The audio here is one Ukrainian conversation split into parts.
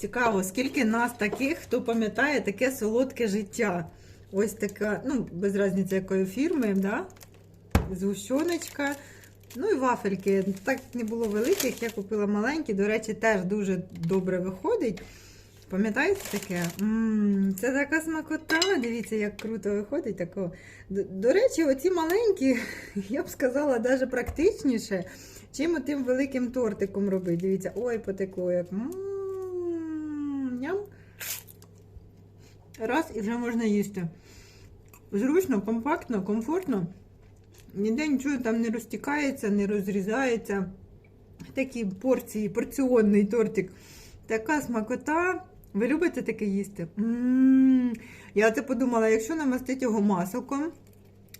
Цікаво, скільки нас таких, хто пам'ятає таке солодке життя. Ось така, ну, без різниці якої фірми, да? згущеночка. Ну і вафельки. Так не було великих, я купила маленькі. До речі, теж дуже добре виходить. Пам'ятаєте таке? м це така смакота. Дивіться, як круто виходить. Тако. До, до речі, оці маленькі, я б сказала, навіть практичніше, чим тим великим тортиком робити. Дивіться, ой, потекло як. М, Ням. Раз і вже можна їсти. Зручно, компактно, комфортно. Ніде нічого там не розтікається, не розрізається. Такі порції, порціонний тортик. Така смакота. Ви любите таке їсти? м Я це подумала, якщо намастити його маселком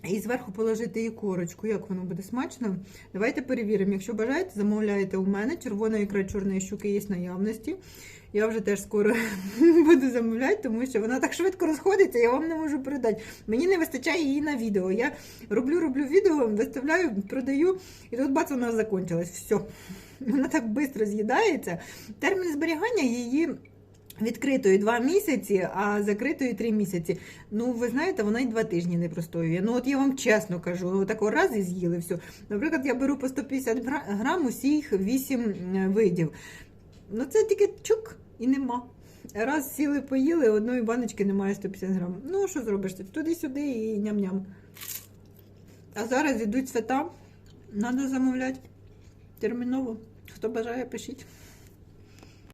і зверху положити її корочку, як воно буде смачно. Давайте перевіримо. Якщо бажаєте, замовляєте у мене. Червона ікра чорної щуки є в наявності. Я вже теж скоро буду замовляти, тому що вона так швидко розходиться, я вам не можу передати. Мені не вистачає її на відео. Я роблю, роблю відео, виставляю, продаю, і тут бац, вона закончилась. Все. Вона так швидко з'їдається. Термін зберігання її. Відкритої два місяці, а закритої три місяці. Ну, ви знаєте, вона й два тижні не простоює. Ну, от я вам чесно кажу, такого раз і з'їли все. Наприклад, я беру по 150 грам усіх 8 видів. Ну, це тільки чук і нема. Раз сіли, поїли, одної баночки немає 150 грам. Ну, що зробиш? Туди-сюди і ням-ням. А зараз йдуть свята. Треба замовляти терміново. Хто бажає, пишіть.